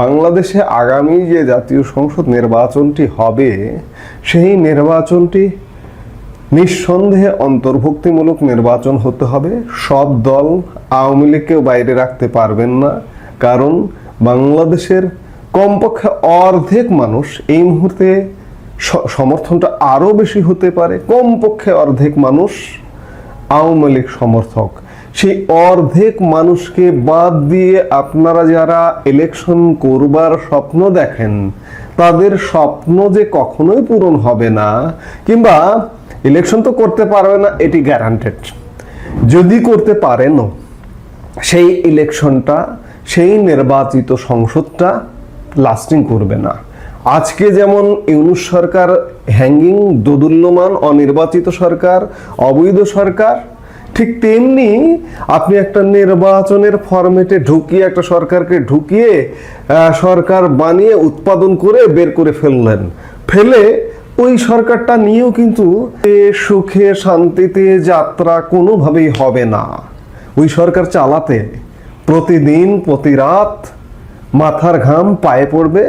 বাংলাদেশে আগামী যে জাতীয় সংসদ নির্বাচনটি হবে, সেই নির্বাচনটি নিঃসন্দেহে অন্তর্ভুক্তিমূলক নির্বাচন হতে হবে। সব দল আওয়ামী লীগকেও বাইরে রাখতে পারবেন না, কারণ বাংলাদেশের কমপক্ষে অর্ধেক মানুষ এই মুহূর্তে সমর্থনটা আরও বেশি হতে পারে। কমপক্ষে অর্ধেক মানুষ আওয়ামী লীগ সমর্থক। সেই অর্ধেক মানুষকে বাদ দিয়ে আপনারা যারা ইলেকশন করবার স্বপ্ন দেখেন, তাদের স্বপ্ন যে কখনোই পূরণ হবে না, কিংবা ইলেকশন তো করতে পারবে না, এটি গ্যারান্টেড যদি করতে পারেন, সেই ইলেকশনটা সেই নির্বাচিত সংসদটা লাস্টিং করবে না। আজকে যেমন ইউনুস সরকার হ্যাঙ্গিং দোদুল্যমান, অনির্বাচিত সরকার, অবৈধ সরকার ঠিক তেমনি আপনি একটা নির্বাচনের ফরম্যাটে ঢুকিয়ে, একটা সরকারকে ঢুকিয়ে সরকার বানিয়ে উৎপাদন করে বের করে ফেললেন। ফেলে ওই সরকারটা নিয়েও কিন্তু সুখে শান্তিতে যাত্রা কোনোভাবেই হবে না। ওই সরকার চালাতে প্রতিদিন প্রতি রাত মাথার ঘাম পায়ে পড়বে,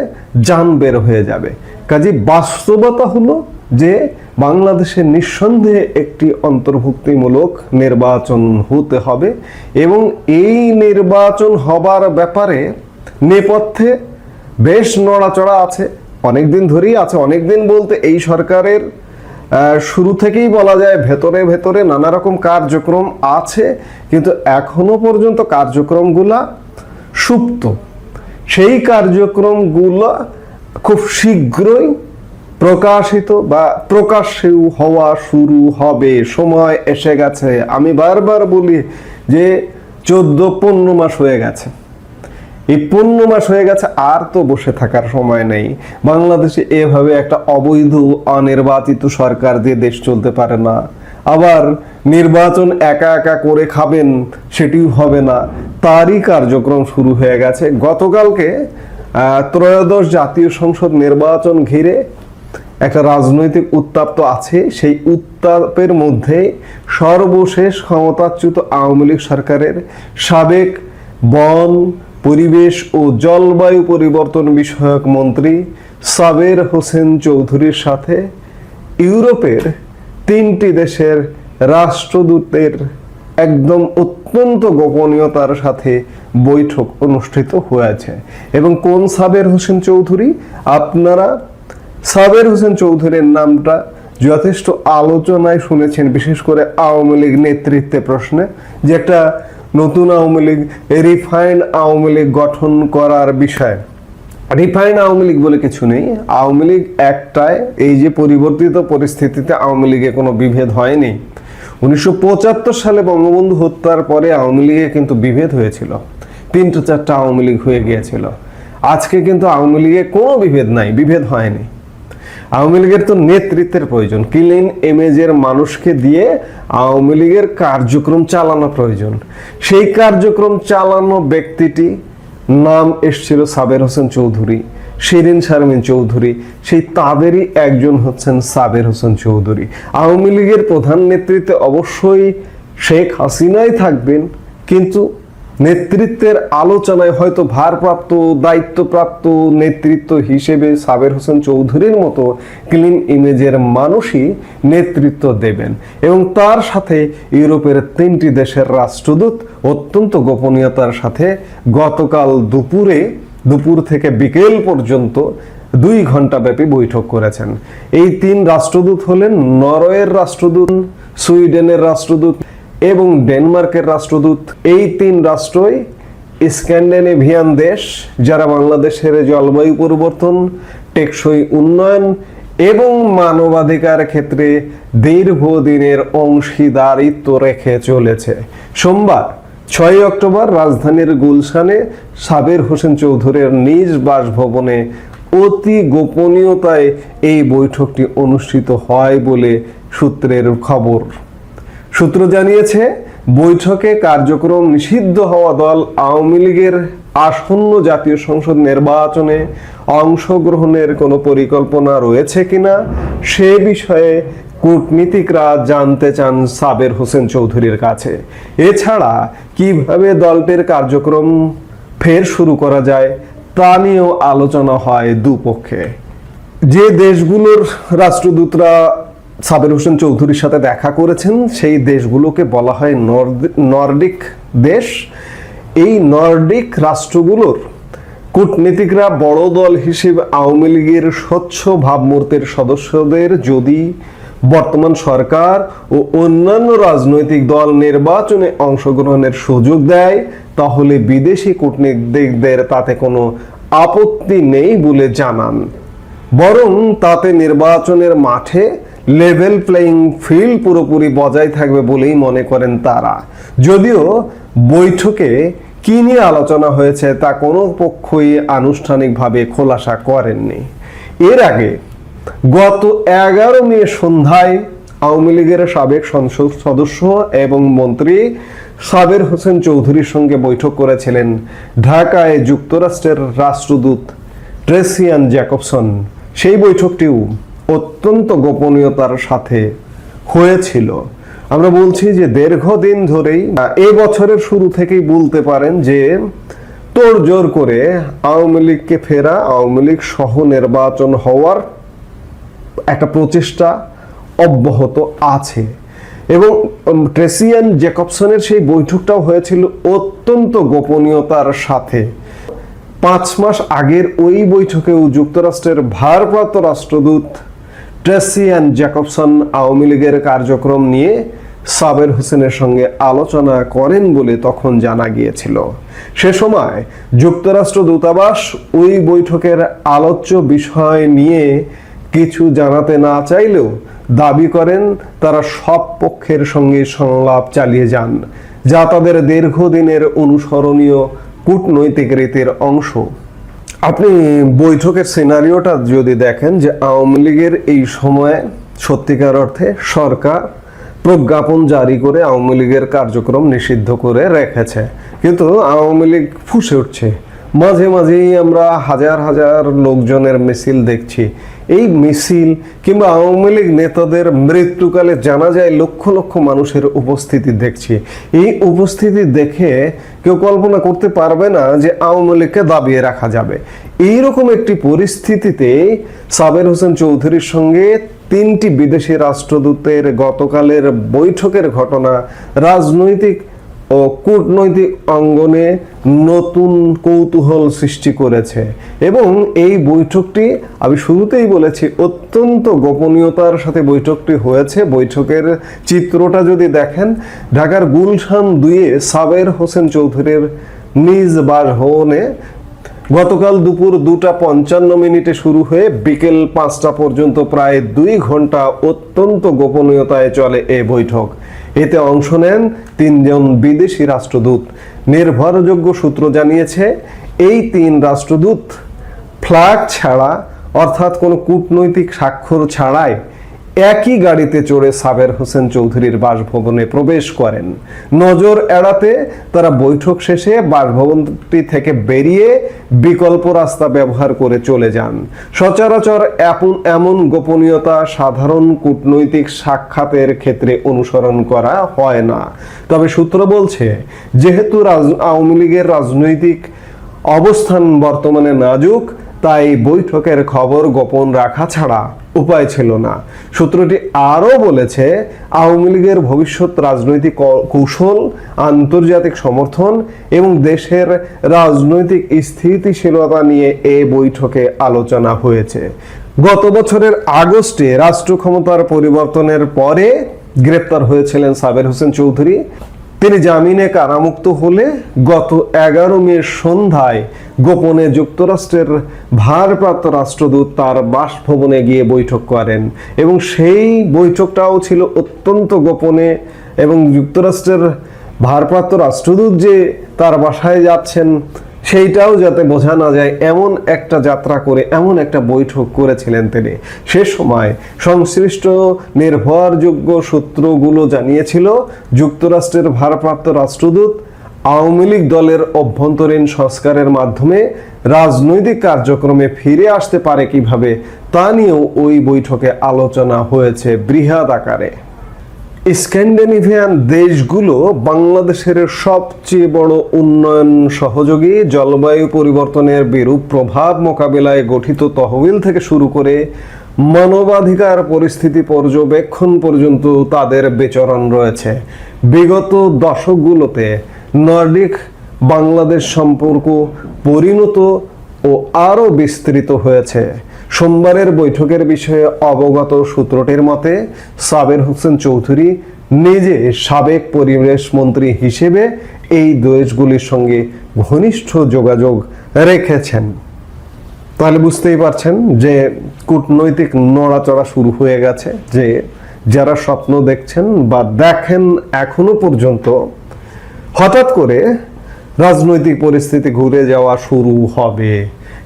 যান বের হয়ে যাবে। কাজে বাস্তবতা হলো যে বাংলাদেশে নিঃসন্দেহে একটি অন্তর্ভুক্তিমূলক নির্বাচন হতে হবে এবং এই নির্বাচন হবার ব্যাপারে নেপথ্যে বেশ নড়াচড়া আছে। অনেক দিন ধরেই আছে অনেক দিন বলতে এই সরকারের শুরু থেকেই বলা যায় ভেতরে ভেতরে নানা রকম কার্যক্রম আছে, কিন্তু এখনও পর্যন্ত কার্যক্রমগুলা সুপ্ত। সেই কার্যক্রমগুলো খুব শীঘ্রই প্রকাশিত বা প্রকাশ্যেও হওয়া শুরু হবে। সময় এসে গেছে। আমি বারবার বলি যে চোদ্দ, পনেরো মাস হয়ে গেছে। এই পনেরো মাস হয়ে গেছে, আর তো বসে থাকার সময় নেই। বাংলাদেশে এভাবে একটা অবৈধ, অনির্বাচিত সরকার দিয়ে দেশ চলতে পারে না। আবার নির্বাচন একা একা করে খাবেন, সেটিও হবে না। তারই কার্যক্রম শুরু হয়ে গেছে। গতকালকে ত্রয়োদশ জাতীয় সংসদ নির্বাচন ঘিরে একটা রাজনৈতিক উত্তাপ তো আছে, সেই উত্তাপের মধ্যে সর্বশেষ ক্ষমতাচ্যুত আওয়ামী লীগ সরকারের সাবেক বন, পরিবেশ ও জলবায়ু পরিবর্তন বিষয়ক মন্ত্রী সাবের হোসেন চৌধুরীর সাথে ইউরোপের তিনটি দেশের রাষ্ট্রদূতের একদম অত্যন্ত গোপনীয়তার সাথে বৈঠক অনুষ্ঠিত হয়েছে। এবং কোন সাবের হোসেন চৌধুরী? আপনারা সাবের হোসেন চৌধুরীর নামটা যথেষ্ট আলোচনায় শুনেছেন, বিশেষ করে আওয়ামী লীগ নেতৃত্বে প্রশ্নে, যে একটা নতুন আওয়ামী লীগ রিফাইন আওয়ামী লীগ গঠন করার বিষয়। রিফাইন আওয়ামী লীগ বলে কিছু নেই। আওয়ামী লীগ একটায় এই যে পরিবর্তিত পরিস্থিতিতে আওয়ামী লীগে কোনো বিভেদ হয়নি। উনিশশো পঁচাত্তর সালে বঙ্গবন্ধু হত্যার পরে আওয়ামী লীগে কিন্তু বিভেদ হয়েছিল। তিনটা চারটা আওয়ামী লীগ হয়ে গিয়েছিল। আজকে কিন্তু আওয়ামী লীগে কোনো বিভেদ নাই, বিভেদ হয়নি। আওয়ামী লীগের তো নেতৃত্বের প্রয়োজন। ক্লিন ইমেজের মানুষকে দিয়ে আওয়ামী লীগের কার্যক্রম চালানো প্রয়োজন। সেই কার্যক্রম চালানো ব্যক্তিটি নাম এসছিল সাবের হোসেন চৌধুরী, শিরিন শারমিন চৌধুরী। সেই তাদেরই একজন হচ্ছেন সাবের হোসেন চৌধুরী। আওয়ামী লীগের প্রধান নেতৃত্বে অবশ্যই শেখ হাসিনাই থাকবেন, কিন্তু নেতৃত্বের আলোচনায় হয়তো ভারপ্রাপ্ত, দায়িত্বপ্রাপ্ত নেতৃত্ব হিসেবে সাবের হোসেন চৌধুরীর মতো ক্লিন ইমেজের মানুষই নেতৃত্ব দেবেন এবং তার সাথে ইউরোপের তিনটি দেশের রাষ্ট্রদূত অত্যন্ত গোপনীয়তার সাথে গতকাল দুপুরে, দুপুর থেকে বিকেল পর্যন্ত দুই ঘণ্টা ব্যাপী বৈঠক করেছেন। এই তিন রাষ্ট্রদূত হলেন নরওয়ের রাষ্ট্রদূত, সুইডেনের রাষ্ট্রদূত এবং ডেনমার্কের রাষ্ট্রদূত, এই তিন রাষ্ট্রই স্ক্যান্ডিনেভিয়ান দেশ, যারা বাংলাদেশের জলবায়ু পরিবর্তন, টেকসই উন্নয়ন এবং মানবাধিকার ক্ষেত্রে দীর্ঘদিনের অংশীদারিত্ব রেখে চলেছে। সোমবার ছয় অক্টোবর, রাজধানীর গুলশানে সাবের হোসেন চৌধুরীর নিজ বাসভবনে অতি গোপনীয়তায় এই বৈঠকটি অনুষ্ঠিত হয় বলে সূত্রের খবর। সূত্র জানিয়েছে, বৈঠকে কার্যক্রম নিষিদ্ধ হওয়া দল আওয়ামী লীগের আসন্ন জাতীয় সংসদ নির্বাচনে অংশগ্রহণের কোনো পরিকল্পনা রয়েছে কিনা, সে বিষয়ে কূটনীতিকরা জানতে চান সাবের হোসেন চৌধুরীর কাছে। এছাড়া, কীভাবে দলটির কার্যক্রম ফের শুরু করা যায়, তা নিয়েও আলোচনা হয় দুপক্ষে। যে দেশগুলোর রাষ্ট্রদূতরা সাবের হোসেন চৌধুরীর সাথে দেখা করেছেন। সেই দেশগুলোকে বলা হয় নর্ডিক দেশ। এই নর্ডিক রাষ্ট্রগুলোর কূটনীতিকরা বড় দল হিসেবে আওয়ামী লীগের স্বচ্ছ ভাবমূর্তির সদস্যদের যদি বর্তমান সরকার ও অন্যান্য রাজনৈতিক দল নির্বাচনে অংশগ্রহণের সুযোগ দেয়, তাহলে বিদেশি কূটনীতিকদের তাতে কোনো আপত্তি নেই বলে জানান। বরং তাতে নির্বাচনের মাঠে লেভেল প্লেইং ফিল্ড পুরোপুরি বজায় থাকবে বলেই মনে করেন তারা। যদিও বৈঠকে কী নিয়ে আলোচনা হয়েছে তা কোনো পক্ষই আনুষ্ঠানিকভাবে খোলাসা করেননি। এর আগে গত এগারো মে সন্ধ্যায় আওয়ামী লীগের সাবেক সংসদ সদস্য এবং মন্ত্রী সাবের হোসেন চৌধুরীর সঙ্গে বৈঠক করেছিলেন ঢাকায় যুক্তরাষ্ট্রের রাষ্ট্রদূত ট্রেসিয়ান জ্যাকবসন। সেই বৈঠকটিও অত্যন্ত গোপনীয়তার সাথে হয়েছিল। আমরা বলছি যে দীর্ঘদিন ধরেই, এ বছরের শুরু থেকেই বলতে পারেন যে তোড়জোড় করে আওয়ামী লীগকে ফেরা, আওয়ামী লীগ সহ নির্বাচন হওয়ার একটা প্রচেষ্টা অব্যাহত আছে। এবং ট্রেসিয়ান জেকবসনের সেই বৈঠকটাও হয়েছিল অত্যন্ত গোপনীয়তার সাথে। পাঁচ মাস আগের ওই বৈঠকেও যুক্তরাষ্ট্রের ভারপ্রাপ্ত রাষ্ট্রদূত ট্রেসিয়ান জ্যাকবসন আওয়ামী লীগের কার্যক্রম নিয়ে সাবের হোসেনের সঙ্গে আলোচনা করেন বলে তখন জানা গিয়েছিল। সে সময় যুক্তরাষ্ট্র দূতাবাস ওই বৈঠকের আলোচ্য বিষয় নিয়ে কিছু জানাতে না চাইলেও দাবি করেন, তারা সব পক্ষের সঙ্গে সংলাপ চালিয়ে যান, যা তাদের দীর্ঘদিনের অনুসরণীয় কূটনৈতিক রীতির অংশ। আপনি বৈঠকের সিনারিওটা যদি দেখেন যে আওয়ামী লীগের এই সময়ে সত্যিকার অর্থে সরকার প্রজ্ঞাপন জারি করে আওয়ামী লীগের কার্যক্রম নিষিদ্ধ করে রেখেছে। কিন্তু আওয়ামী লীগ ফুসে উঠছে। মাঝে মাঝেই আমরা হাজার হাজার লোকজনের মিছিল দেখছি। এই মিছিল কিংবা আওয়ামী লীগ নেতাদের মৃত্যুকালে জানা যায় লক্ষ লক্ষ মানুষের উপস্থিতি দেখছি। এই উপস্থিতি দেখে কেউ কল্পনা করতে পারবে না যে আওয়ামী লীগকে দাবিয়ে রাখা যাবে। এইরকম একটি পরিস্থিতিতে সাবের হোসেন চৌধুরীর সঙ্গে তিনটি বিদেশি রাষ্ট্রদূতের গতকালের বৈঠকের ঘটনা, রাজনৈতিক ও কূটনৈতিক অঙ্গনে নতুন কৌতূহল সৃষ্টি করেছে। এবং এই বৈঠকটি, আমি শুরুতেই বলেছি, অত্যন্ত গোপনীয়তার সাথে বৈঠকটি হয়েছে। বৈঠকের চিত্রটা যদি দেখেন, ঢাকার গুলশান দুইয়ে সাবের হোসেন চৌধুরীর নিজ বাসভবনে গতকাল দুপুর দুটা পঞ্চান্ন মিনিটে শুরু হয়ে বিকেল পাঁচটা পর্যন্ত প্রায় দুই ঘণ্টা অত্যন্ত গোপনীয়তায় চলে এ বৈঠক। এতে অংশ নেন তিনজন বিদেশি রাষ্ট্রদূত। নির্ভরযোগ্য সূত্র জানিয়েছে, এই তিন রাষ্ট্রদূত ফ্ল্যাগ ছাড়া, অর্থাৎ কোনো কূটনৈতিক স্বাক্ষর ছাড়াই একই গাড়িতে চড়ে সাবের হোসেন চৌধুরীর বাসভবনে প্রবেশ করেন। নজর এড়াতে তারা বৈঠক শেষে বাসভবনটি থেকে বেরিয়ে বিকল্প রাস্তা ব্যবহার করে চলে যান। সচরাচর এমন এমন গোপনীয়তা সাধারণ কূটনৈতিক সাক্ষাতের ক্ষেত্রে অনুসরণ করা হয় না। তবে সূত্র বলছে, যেহেতু আওয়ামী লীগের রাজনৈতিক অবস্থান বর্তমানে নাজুক তাই বৈঠকের খবর গোপন রাখা ছাড়া উপায় ছিল না। সূত্রটি আরও বলেছে, আওয়ামী লীগের ভবিষ্যৎ রাজনৈতিক কৌশল, আন্তর্জাতিক সমর্থন এবং দেশের রাজনৈতিক স্থিতিশীলতা নিয়ে এ বৈঠকে আলোচনা হয়েছে। গত বছরের আগস্টে রাষ্ট্র ক্ষমতার পরিবর্তনের পরে গ্রেপ্তার হয়েছিলেন সাবের হোসেন চৌধুরী। তিনি জামিনে কারামুক্ত হলে গত এগারো মে সন্ধ্যায় গোপনে যুক্তরাষ্ট্রের ভারপ্রাপ্ত রাষ্ট্রদূত তার বাসভবনে গিয়ে বৈঠক করেন এবং সেই বৈঠকটাও ছিল অত্যন্ত গোপনে এবং যুক্তরাষ্ট্রের ভারপ্রাপ্ত রাষ্ট্রদূত যে তার বাসায় যাচ্ছেন সেইটাও যাতে বোঝা না যায়, এমন একটা যাত্রা করে, এমন একটা বৈঠক করেছিলেন তিনি। সে সময় সংশ্লিষ্ট নির্ভরযোগ্য সূত্রগুলো জানিয়েছিল, যুক্তরাষ্ট্রের ভারপ্রাপ্ত রাষ্ট্রদূত আওয়ামী লীগ দলের অভ্যন্তরীণ সংস্কারের মাধ্যমে রাজনৈতিক কার্যক্রমে ফিরে আসতে পারে কীভাবে, তা নিয়েও ওই বৈঠকে আলোচনা হয়েছে বৃহৎ আকারে। স্ক্যান্ডিনেভিয়ান দেশগুলো বাংলাদেশের সবচেয়ে বড় উন্নয়ন সহযোগী জলবায়ু পরিবর্তনের বিরূপ প্রভাব মোকাবিলায় গঠিত তহবিল থেকে শুরু করে মানবাধিকার পরিস্থিতি পর্যবেক্ষণ পর্যন্ত তাদের বিচরণ রয়েছে। বিগত দশকগুলোতে নর্ডিক বাংলাদেশ সম্পর্ক পরিণত ও আরও বিস্তৃত হয়েছে। সোমবারের বৈঠকের বিষয়ে অবগত সূত্রটির মতে, সাবের হোসেন চৌধুরী নিজে সাবেক পরিবেশ মন্ত্রী হিসেবে এই দেশগুলির সঙ্গে ঘনিষ্ঠ যোগাযোগ রেখেছেন। তাহলে বুঝতেই পারছেন যে কূটনৈতিক নড়াচড়া শুরু হয়ে গেছে, যে যারা স্বপ্ন দেখছেন বা দেখেন এখনও পর্যন্ত, হঠাৎ করে রাজনৈতিক পরিস্থিতি ঘুরে যাওয়া শুরু হবে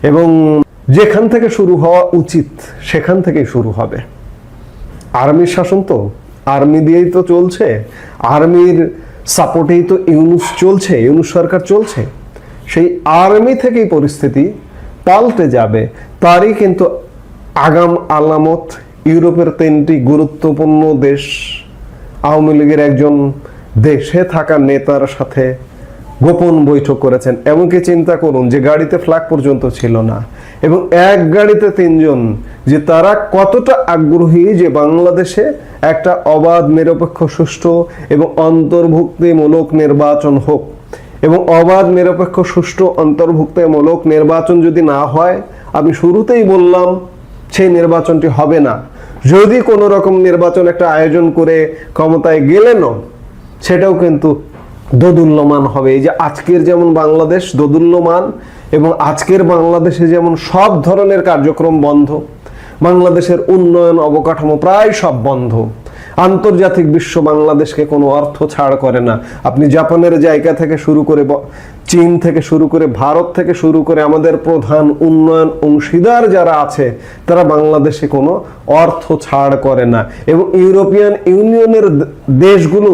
এবং যেখান থেকে শুরু হওয়া উচিত, সেখান থেকেই শুরু হবে। আর্মির শাসন তো, আর্মি দিয়েই তো চলছে, আর্মির সাপোর্টেই তো ইউনুস চলছে, ইউনুস সরকার চলছে। সেই আর্মি থেকেই পরিস্থিতি পাল্টে যাবে, তারই কিন্তু আগাম আলামত ইউরোপের তিনটি গুরুত্বপূর্ণ দেশ, আওয়ামী লীগের একজন দেশে থাকা নেতার সাথে গোপন বৈঠক করেছেন। এমনকি চিন্তা করুন যে গাড়িতে ফ্ল্যাগ পর্যন্ত ছিল না। এবং এক গাড়িতে তিনজন যে তারা কতটা আগ্রহী যে বাংলাদেশে একটা অবাধ, নিরপেক্ষ, সুষ্ঠু এবং অন্তর্ভুক্তিমূলক নির্বাচন হোক। এবং অবাধ, নিরপেক্ষ, সুষ্ঠু, অন্তর্ভুক্তিমূলক নির্বাচন যদি না হয়, আমি শুরুতেই বললাম সেই নির্বাচনটি হবে না। যদি কোনো রকম নির্বাচন একটা আয়োজন করে ক্ষমতায় গেলেনও, সেটাও কিন্তু দোদুল্যমান হবে। এই যে আজকের যেমন বাংলাদেশ দোদুল্যমান এবং আজকের বাংলাদেশে যেমন সব ধরনের কার্যক্রম বন্ধ, বাংলাদেশের উন্নয়ন অবকাঠামো প্রায় সব বন্ধ। আন্তর্জাতিক বিশ্ব বাংলাদেশকে কোনো অর্থ ছাড় করে না। আপনি জাপানের জায়গা থেকে শুরু করে চীন থেকে শুরু করে ভারত থেকে শুরু করে আমাদের প্রধান উন্নয়ন অংশীদার যারা আছে, তারা বাংলাদেশে কোনো অর্থ ছাড় করে না। এবং ইউরোপিয়ান ইউনিয়নের দেশগুলো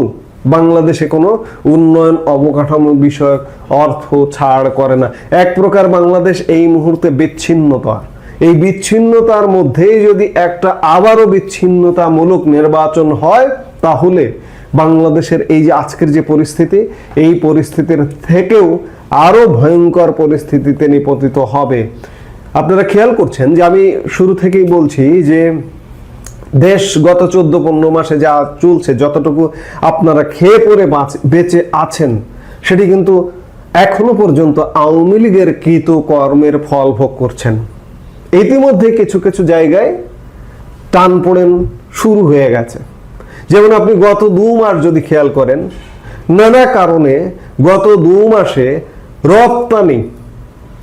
বাংলাদেশে কোনো উন্নয়ন অবকাঠামো বিষয়ক অর্থ ছাড় করে না। এক প্রকার বাংলাদেশ এই মুহূর্তে বিচ্ছিন্নতা এই বিচ্ছিন্নতার মধ্যেই যদি একটা আবারও বিচ্ছিন্নতামূলক নির্বাচন হয়, তাহলে বাংলাদেশের এই যে আজকের যে পরিস্থিতি, এই পরিস্থিতির থেকেও আরও ভয়ঙ্কর পরিস্থিতিতে নিপতিত হবে। আপনারা খেয়াল করছেন যে আমি শুরু থেকেই বলছি যে দেশ গত চোদ্দ পনেরো মাসে যা চলছে, যতটুকু আপনারা খেয়ে পরে বাঁচ- আছেন, সেটি কিন্তু এখনও পর্যন্ত আওয়ামী লীগের কৃত কর্মের ফল ভোগ করছেন। ইতিমধ্যে কিছু কিছু জায়গায় টান পড়েন, শুরু হয়ে গেছে। যেমন আপনি গত দু মাস যদি খেয়াল করেন, নানা কারণে গত দু মাসে রপ্তানি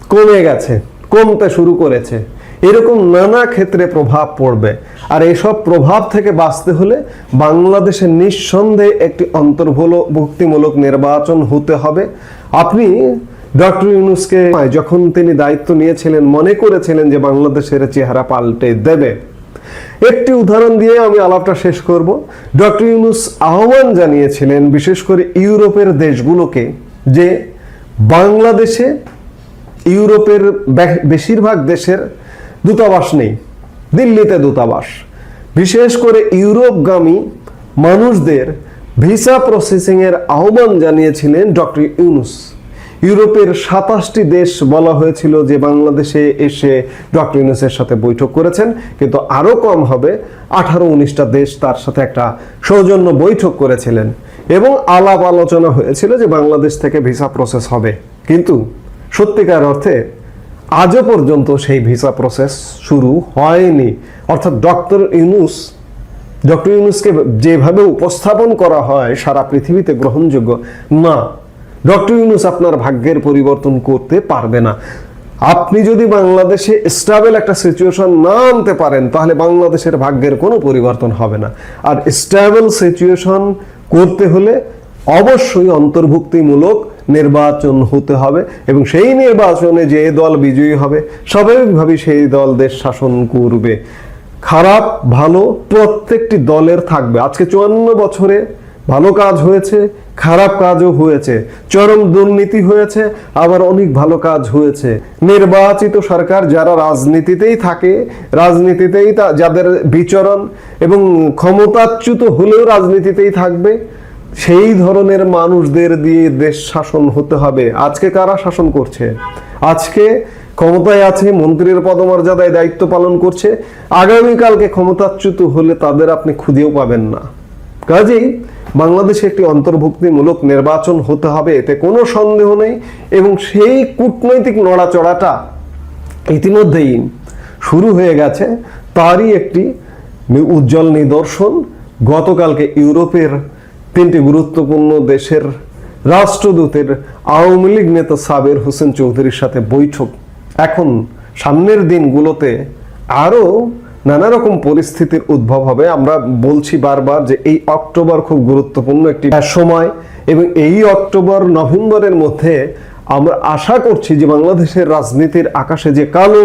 কমে গেছে, কমতে শুরু করেছে। এরকম নানা ক্ষেত্রে প্রভাব পড়বে। আর এসব প্রভাব থেকে বাঁচতে হলে বাংলাদেশে নিঃসন্দেহে একটি অন্তর্ভুক্তিমূলক নির্বাচন হতে হবে। আপনি ডক্টর ইউনুসকে যখন তিনি দায়িত্ব নিয়েছিলেন, মনে করেছিলেন যে বাংলাদেশের চেহারা পাল্টে দেবে। একটি উদাহরণ দিয়ে আমি আলাপটা শেষ করব। ডক্টর ইউনুস আহ্বান জানিয়েছিলেন, বিশেষ করে ইউরোপের দেশগুলোকে, যে বাংলাদেশে ইউরোপের বেশিরভাগ দেশের দূতাবাস নেই। দিল্লিতে দূতাবাস। বিশেষ করে ইউরোপগামী মানুষদের ভিসা প্রসেসিং এর আহ্বান জানিয়েছিলেন ডক্টর ইউনুস। ইউরোপের সাতাশটি দেশ বলা হয়েছিল যে বাংলাদেশে এসে ডক্টর ইউনুসের সাথে বৈঠক করেছেন, কিন্তু আরও কম হবে, আঠারো উনিশটা দেশ তার সাথে একটা সৌজন্য বৈঠক করেছিলেন। এবং আলাপ আলোচনা হয়েছিল যে বাংলাদেশ থেকে ভিসা প্রসেস হবে। কিন্তু সত্যিকার অর্থে আজও পর্যন্ত সেই ভিসা প্রসেস শুরু হয়নি। অর্থাৎ ডক্টর ইউনুস, ডক্টর ইউনুসকে যেভাবে উপস্থাপন করা হয়, সারা পৃথিবীতে গ্রহণযোগ্য না। ডক্টর ইউনুস আপনার ভাগ্যের পরিবর্তন করতে পারবে না। আপনি যদি বাংলাদেশে স্টাবেল একটা সিচুয়েশন না আনতে পারেন, তাহলে বাংলাদেশের ভাগ্যের কোনো পরিবর্তন হবে না। আর স্টাবেল সিচুয়েশন করতে হলে অবশ্যই অন্তর্ভুক্তিমূলক নির্বাচন হতে হবে এবং সেই নির্বাচনে যে দল বিজয়ী হবে, স্বাভাবিকভাবেই সেই দল দেশ শাসন করবে। খারাপ, ভালো প্রত্যেকটি দলের থাকবে। আজকে চুয়ান্ন বছরে ভালো কাজ হয়েছে, খারাপ কাজও হয়েছে, চরম দুর্নীতি হয়েছে, আবার অনেক ভালো কাজ হয়েছে। নির্বাচিত সরকার যারা রাজনীতিতেই থাকে, রাজনীতিতেই যাদের বিচরণ এবং ক্ষমতাচ্যুত হলেও রাজনীতিতেই থাকবে সেই ধরনের মানুষদের দিয়ে দেশ শাসন হতে হবে। আজকে কারা শাসন করছে? আজকে ক্ষমতায় আছে মন্ত্রীর পদমর্যাদায় দায়িত্ব পালন করছে। আগামীকালকে ক্ষমতাচ্যুত হলে তাদের আপনি খুঁজেও পাবেন না। কাজেই বাংলাদেশে একটি অন্তর্ভুক্তিমূলক নির্বাচন হতে হবে, এতে কোনো সন্দেহ নেই এবং সেই কূটনৈতিক নড়াচড়াটা ইতিমধ্যেই শুরু হয়ে গেছে। তারই একটি উজ্জ্বল নিদর্শন। গতকালকে ইউরোপের তিনটি গুরুত্বপূর্ণ দেশের রাষ্ট্রদূতের আওয়ামী লীগ নেতা সাবের হোসেন চৌধুরীর সাথে বৈঠক। এখন সামনের দিনগুলোতে আরও নানা রকম পরিস্থিতির উদ্ভব হবে। আমরা বলছি বারবার যে এই অক্টোবর খুব গুরুত্বপূর্ণ একটি সময় এবং এই অক্টোবর, নভেম্বরের মধ্যে আমরা আশা করছি যে বাংলাদেশের রাজনীতির আকাশে যে কালো